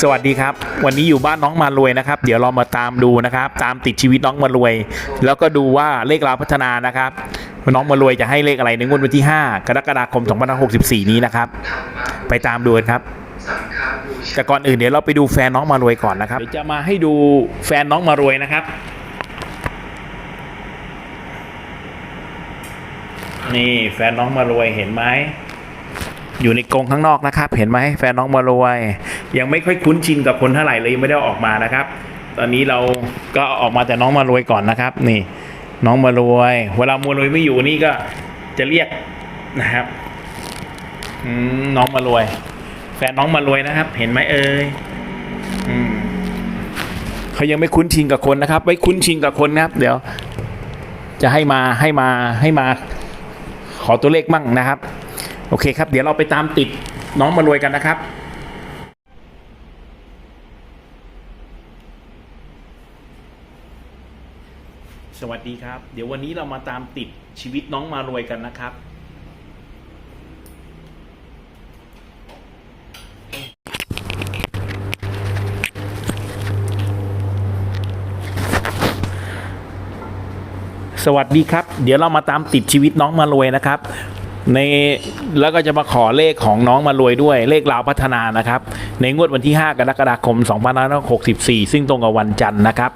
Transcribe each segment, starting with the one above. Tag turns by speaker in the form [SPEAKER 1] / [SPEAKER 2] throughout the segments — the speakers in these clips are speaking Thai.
[SPEAKER 1] สวัสดีครับ วันนี้อยู่บ้านน้องมารวยนะครับ เดี๋ยวเรามาตามดูนะครับ ตามติดชีวิตน้องมารวย แล้วก็ดูว่าเลขราพัฒนานะครับน้องมารวยจะให้เลขอะไรในงวดวันที่ 5 กรกฎาคม 2564 นี้นะครับ ไปตามดูกันครับแต่ก่อนอื่นเดี๋ยวเราไปดูแฟนน้องมารวยก่อนนะครับเดี๋ยวจะมาให้ดูแฟนน้องมารวยนะครับ นี่แฟนน้องมารวยเห็นไหม อยู่ในกรงข้างนอกนะครับ เห็นไหมแฟนน้องมารวย ยังไม่ค่อยคุ้นชินกับคนเท่าไหร่เลยยังไม่ได้ออกมานะครับ ตอนนี้เราก็ออกมาแต่น้องมารวยก่อนนะครับ นี่ น้องมารวย เวลามารวยไม่อยู่นี่ก็จะเรียกนะครับอืน้องมารวย แฟนน้องมารวยนะครับ เห็นไหมเอ่ยอืมเขายังไม่คุ้นชินกับคนนะครับ ไว้คุ้นชินกับคนนะครับ เดี๋ยว จะให้มาให้มาให้มา ขอตัวเลขมั่งนะครับ โอเคครับ เดี๋ยวเราไปตามติดน้องมารวยกันนะครับ สวัสดีครับ เดี๋ยววันนี้เรามาตามติดชีวิตน้องมารวยกันนะครับ สวัสดีครับ เดี๋ยวเรามาตามติดชีวิตน้องมารวยนะครับ ในแล้วก็จะมาขอเลขของน้องมารวยด้วยเลขลาวพัฒนานะครับ ในงวดวันที่ 5 กรกฎาคม 2564 ซึ่งตรงกับวันจันทร์นะครับ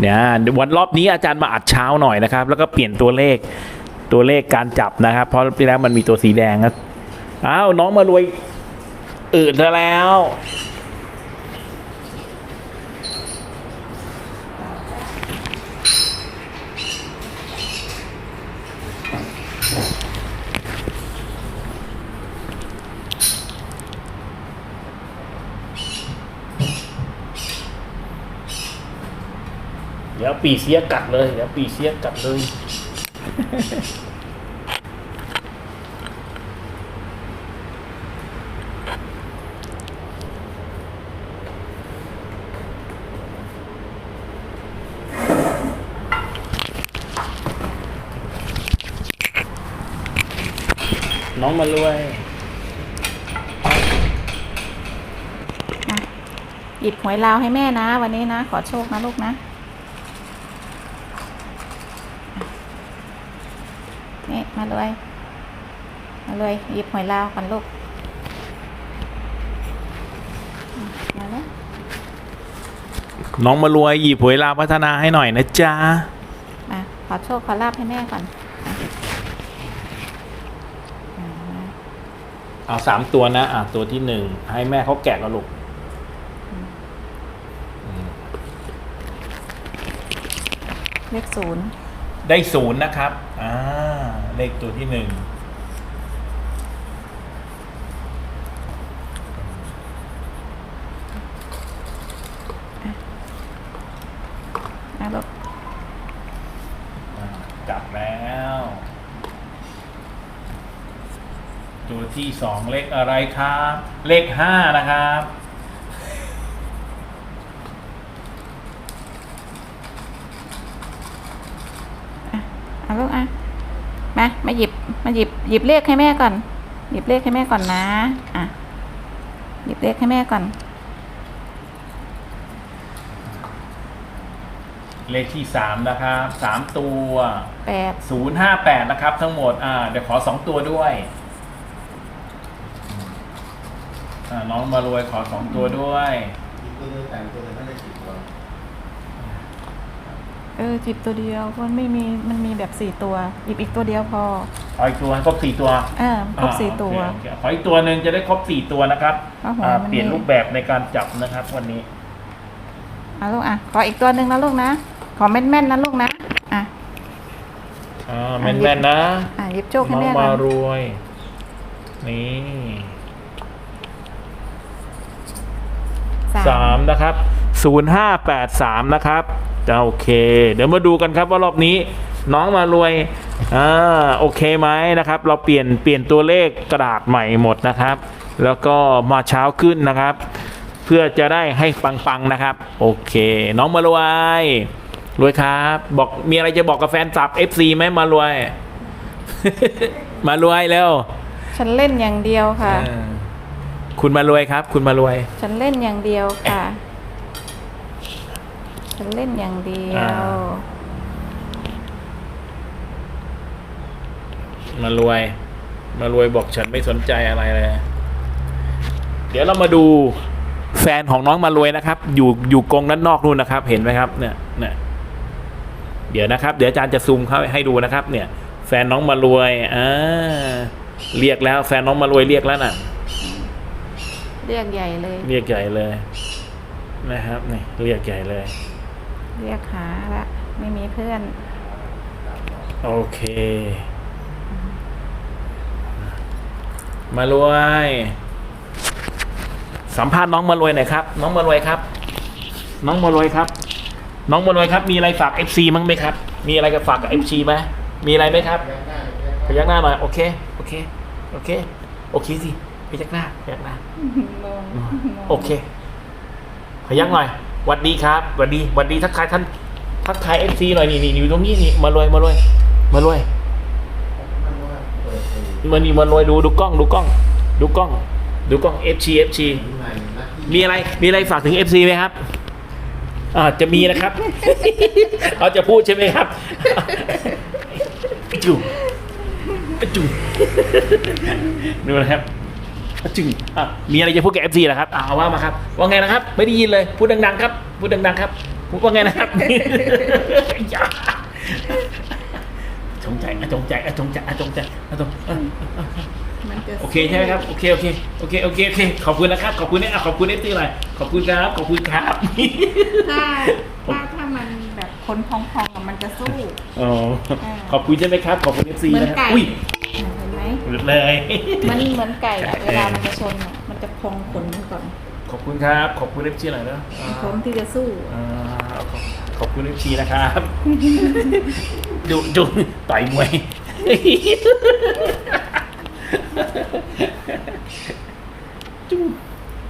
[SPEAKER 1] เนี่ยวันรอบนี้อาจารย์มาอัดเช้าหน่อยนะครับ แล้วก็เปลี่ยนตัวเลขตัวเลขการจับนะครับ เพราะที่แล้วมันมีตัวสีแดงครับอ้าวน้องมารวยอืดซะแล้ว ดี๋ยวปีเสียกัดเลย เดี๋ยวปีเสียกัดเลย น้องมารวย
[SPEAKER 2] หยิบหวยลาวให้แม่นะ วันนี้นะ ขอโชคนะลูกนะนี่ มาเลยมาเลยหยิบหวยลาวกันลูกมาเลย
[SPEAKER 1] น้องมารวยหยิบหวยลาวพัฒนาให้หน่อยนะจ๊ะ
[SPEAKER 2] มาขอโชคขอลาบให้แม่ก่อนอะมา
[SPEAKER 1] เอาสามตัวนะ อะตัวที่หนึ่งให้แม่เขาแกะกับลูก
[SPEAKER 2] เลขศูนย์
[SPEAKER 1] ได้ศูนย์นะครับอ่า เลขตัวที่หนึ่ง
[SPEAKER 2] นะลูก
[SPEAKER 1] อ่าจับแล้ว ตัวที่สองเลขอะไรครับ เลขห้านะครับ
[SPEAKER 2] เอาลูกอะ มามาหยิบมาหยิบหยิบเลขให้แม่ก่อน หยิบเลขให้แม่ก่อนนะอะหยิบเลขให้แม่ก่อน
[SPEAKER 1] เลขที่สามนะครับสามตัว
[SPEAKER 2] แปด
[SPEAKER 1] ศูนย์ห้าแปดนะครับ ทั้งหมดอ่าเดี๋ยวขอสองตัวด้วยอ่าน้องมารวยขอสองตัวด้วย
[SPEAKER 3] อีกตัวหนึงแต่งตัวหนึงไม่ได้สิบตัว
[SPEAKER 2] เออจิบตัวเดียวมันไม่มีมันมีแบบสี่ตัวหยิบอีกตัวเดียวพอ
[SPEAKER 1] ขออีกตัวให้ครบสี่ตัว
[SPEAKER 2] เออครบสี่
[SPEAKER 1] อ่า
[SPEAKER 2] ตัว
[SPEAKER 1] โอเคโอเคขออีกตัวหนึ่งจะได้ครบสี่ตัวนะครับ
[SPEAKER 2] ครับผม
[SPEAKER 1] อ่า
[SPEAKER 2] วันนี้
[SPEAKER 1] เปลี่ยนรูปแบบในการจับนะครับ วันนี้
[SPEAKER 2] เอาลูกอะขออีกตัวหนึ่งนะลูกนะขอแม่นๆนะลูกนะอะ
[SPEAKER 1] อ่าแม่นๆนะ
[SPEAKER 2] อะหยิบโชคให้
[SPEAKER 1] น้อง
[SPEAKER 2] แม่ก่
[SPEAKER 1] มา
[SPEAKER 2] อน
[SPEAKER 1] รวย นี่สามนะครับศูนย์ห้าแปดสามนะครับ จะโอเค เดี๋ยวมาดูกันครับว่ารอบนี้น้องมารวยอ่าโอเคไหมนะครับ เราเปลี่ยนเปลี่ยนตัวเลขกระดาษใหม่หมดนะครับ แล้วก็มาเช้าขึ้นนะครับ เพื่อจะได้ให้ปังๆนะครับ โอเค น้องมารวยรวยครับ บอกมีอะไรจะบอกกับแฟนคลับ FC ไหมมารวย มารวยแล้ว
[SPEAKER 2] ฉันเล่นอย่างเดียวค่ะ
[SPEAKER 1] เออคุณมารวยครับ คุณมารวย
[SPEAKER 2] ฉันเล่นอย่างเดียวค่ะ ฉันเล่นอย่างเดีย
[SPEAKER 1] อ่า
[SPEAKER 2] ว
[SPEAKER 1] มารวย มารวยบอกฉันไม่สนใจอะไรเลย เดี๋ยวเรามาดูแฟนของน้องมารวยนะครับ อยู่อยู่กรงด้านนอกนู่นนะครับ เห็นไหมครับ เนี่ยเนี่ยเดี๋ยวนะครับ เดี๋ยวอาจารย์จะซูมเข้าให้ดูนะครับ เนี่ย แฟนน้องมารวยอ่าเรียกแล้ว แฟนน้องมารวยเรียกแล้วน่ะ
[SPEAKER 2] เรียกใหญ่เลย
[SPEAKER 1] เรียกใหญ่เลย นะครับนี่เรียกใหญ่เลย
[SPEAKER 2] เรียกหาละไม่มีเพื่อน
[SPEAKER 1] โอเค มารวย สัมภาษณ์น้องมารวยหน่อยครับ น้องมารวยครับ น้องมารวยครับ น้องมารวยครับ มีอะไรฝาก FC มั้งไหมครับ มีอะไรจะฝากกับ FC ไหมมีอะไรไหมครับพยักหน้าหน่อยโอเคโอเคโอเคโอเคสิพยักหน้าพยักหน้าโอเคพยักหน่อย หวัดดีครับหวัดดีหวัดดีทักทายท่านทักทาย FC หน่อยนี่นี่อยู่ตรงนี้นี่มารวยมารวยมารวยมันนี่มันรวยดูดูกล้องดูกล้อง ดูกล้อง ดูกล้อง FG FG มีอะไรมีอะไรฝากถึง FC ไหมครับอ่าจะมีนะครับเอาจะพูดใช่ไหมครับจุ๊จุ๊ดูนะครับ จึงอะมีอะไรจะพูดกับ FC เหรอครับอ่าเอาว่ามาครับ ว่าไงนะครับ ไม่ได้ยินเลย พูดดังๆครับ พูดดังๆครับพูดว่าไงนะครับ อย่าจงใจอะจงใจอะจงใจอะจงใจอะจงอะ
[SPEAKER 2] มันจะ
[SPEAKER 1] โอเคใช่ไหมครับ โอเค โอเค โอเค โอเค โอเค ขอบคุณนะครับ ขอบคุณเนี่ยอะขอบคุณเอฟซีหน่อยขอบคุณครับ ขอบคุณครับ
[SPEAKER 2] ถ้าถ้าถ้ามันแบบคนพองๆอะมันจะสู้
[SPEAKER 1] อ๋อ ขอบคุณใช่ไหมครับ ขอบคุณเอฟซี
[SPEAKER 2] เหมือน
[SPEAKER 1] นะครับ
[SPEAKER 2] ไก่
[SPEAKER 1] อุ้ย
[SPEAKER 2] เห็นไหม
[SPEAKER 1] หลุดเลย
[SPEAKER 2] มันเหมือนไก่อะเวลามันจะชนอะมันจะพองขนมันก่อน
[SPEAKER 1] ขอบคุณครับ ขอบคุณเอฟซีหน่อยนะอ่า
[SPEAKER 2] พร้อมที่จะสู้
[SPEAKER 1] อ่าขอบขอบคุณเอฟซีนะครับดุดุต่อยมวย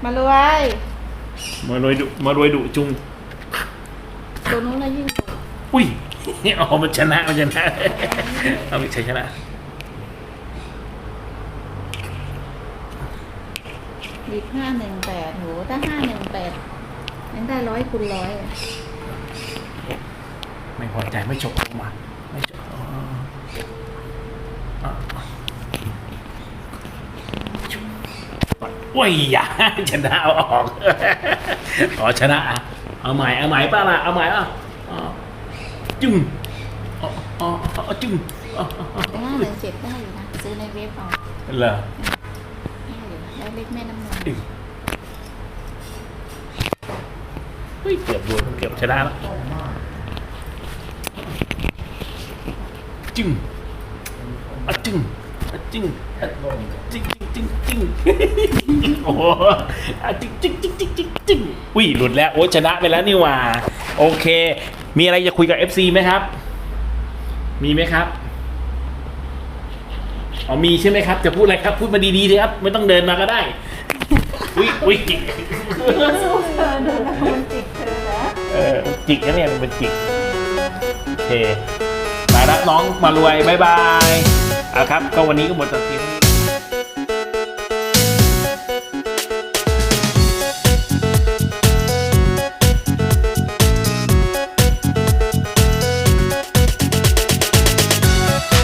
[SPEAKER 2] มารวย
[SPEAKER 1] มารวยดุมารวยดุจุง
[SPEAKER 2] ตัวนู้นนะยิ่ง
[SPEAKER 1] อุ้ยอ๋อมันชนะมันชนะเอาไม่ใช่ชนะ
[SPEAKER 2] บีบห้าหนึ่งแปดหนูถ้าห้าหนึ่งแปดยังได้ร้อยคูณร้อยอะ
[SPEAKER 1] ไม่พอใจไม่จบออกมา ไม่จบอ๋ออ๋อโอ้ยอย่าชนะเอาออกอ๋อชนะอะเอาใหม่เอาใหม่ป้าล่ะเอาใหม่อะอ๋อจุ้งอ๋ออ๋ออ๋อจุ้งอ๋ออ๋ออ๋อ
[SPEAKER 2] แต่ห้าหนึ่งเจ็ดได้อยู่นะซื้อในเว็บเอา
[SPEAKER 1] เหรอ
[SPEAKER 2] ได้อยู่ได้ เลขแม่น้ำนม
[SPEAKER 1] เฮ้ยเกือบโดนเกือบชนะแล้วจึงอะจึงอะจึงอะจึงจึงจึงจึงโอ้โหอะจึงจึงจึงจึงจึงจึงอุ้ยหลุดแล้วโอ้ชนะไปแล้วนี่หว่า โอเค มีอะไรจะคุยกับ FC ไหมครับ มีไหมครับ อ๋อมีใช่ไหมครับ จะพูดอะไรครับ พูดมาดีๆเลยครับ ไม่ต้องเดินมาก็ได้ อุ้ยอุ้ย
[SPEAKER 2] สู้เธอเดินแล้วมันจิกเธอนะ
[SPEAKER 1] เออจิกนะเนี่ยมันเป็นจิกโอเคไปละน้องมารวยบ๊ายบายอะครับ ก็วันนี้ก็หมดตอนเพียงเท่านี้